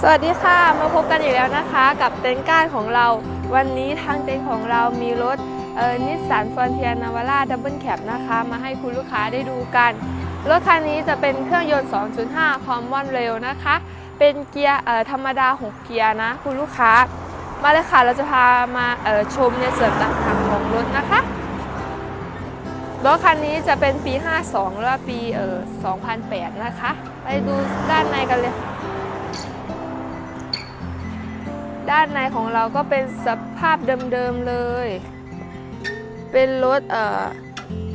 สวัสดีค่ะ มาพบกันอีกแล้วนะคะ กับเต็นท์ก้านของเรา วันนี้ทางเต็นท์ของเรามีรถนิสสันฟอนเทียนาวาร่าดับเบิลแคปนะคะ มาให้คุณลูกค้าได้ดูกัน รถคันนี้จะเป็นเครื่องยนต์ 2.5 คอมมอนเรลนะคะ เป็นเกียร์ธรรมดา 6 เกียร์นะ คุณลูกค้า มาเลยค่ะ เราจะพามาชมในส่วนต่างๆของรถนะคะ รถคันนี้จะเป็นปี 52 และปี 2008 นะคะ ไปดูด้านในกันเลย ด้านในของเราก็เป็นสภาพเดิมๆเลย เป็นรถเอ่อ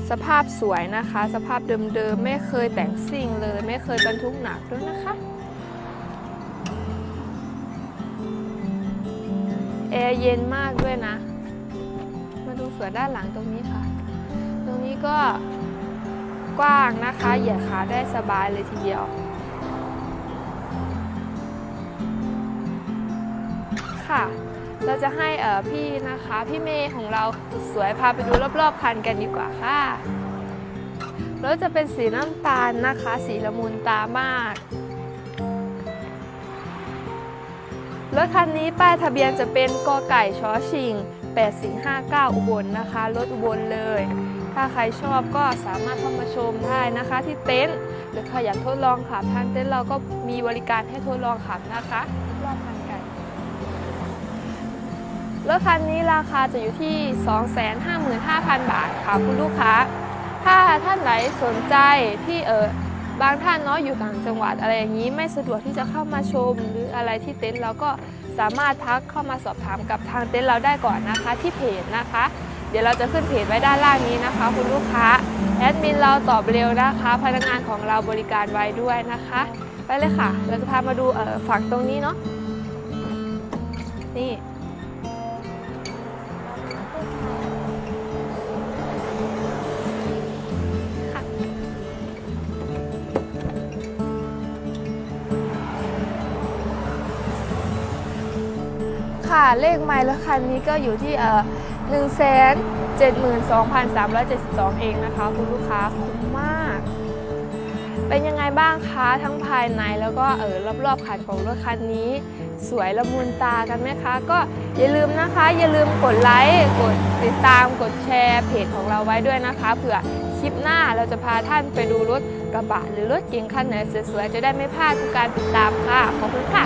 สภาพสวยนะคะ สภาพเดิมๆไม่เคยแต่งซิ่งเลย ไม่เคยบรรทุกหนักด้วยนะคะแอร์เย็นมากด้วยนะ มาดูสวนด้านหลังตรงนี้ค่ะ ตรงนี้ก็กว้างนะคะ เหยียดขาได้สบายเลยทีเดียว ค่ะ เราจะให้เออพี่นะคะ พี่เมย์ของเราสวยพาไปดูรอบๆคันกันดีกว่าค่ะรถจะเป็นสีน้ำตาลนะคะ สีละมุนตามากรถคันนี้ป้ายทะเบียนจะเป็นกอไก่ชอชิง 8459 อุบลนะคะ รถอุบลเลย ถ้าใครชอบก็สามารถเข้ามาชมได้นะคะที่เต็นท์หรือใครอยากทดลองขับทางเต็นท์เราก็มีบริการให้ทดลองขับนะคะรอบคัน รถคันนี้ราคาจะอยู่ที่ 255,000 บาทค่ะคุณลูกค้า ถ้าท่านไหนสนใจที่เออบางท่านเนาะอยู่ต่างจังหวัดอะไรอย่างนี้ไม่สะดวกที่จะเข้ามาชมหรืออะไรที่เต็นท์เราก็สามารถทักเข้ามาสอบถามกับทางเต็นท์เราได้ก่อนนะคะที่เพจนะคะ เดี๋ยวเราจะขึ้นเพจไว้ด้านล่างนี้นะคะ คุณลูกค้าแอดมินเราตอบเร็วนะคะ พนักงานของเราบริการไว้ด้วยนะคะไปเลยค่ะ เราจะพามาดูเออฝั่งตรงนี้เนาะนี่ ค่ะ เลขไมล์รถคันนี้ก็อยู่ที่เอ่อหนึ่งแสนเจ็ดหมื่นสองพันสามร้อยเจ็ดสิบสองเองนะคะ คุณลูกค้าคุ้มมาก เป็นยังไงบ้างคะทั้งภายในแล้วก็เออรอบๆคันของรถคันนี้ สวยละมุนตากันไหมคะ ก็อย่าลืมนะคะ อย่าลืมกดไลค์กดติดตามกดแชร์เพจของเราไว้ด้วยนะคะเผื่อคลิปหน้าเราจะพาท่านไปดูรถกระบะหรือรถเก๋งคันไหนสวยๆจะได้ไม่พลาดทุกการติดตามค่ะขอบคุณค่ะ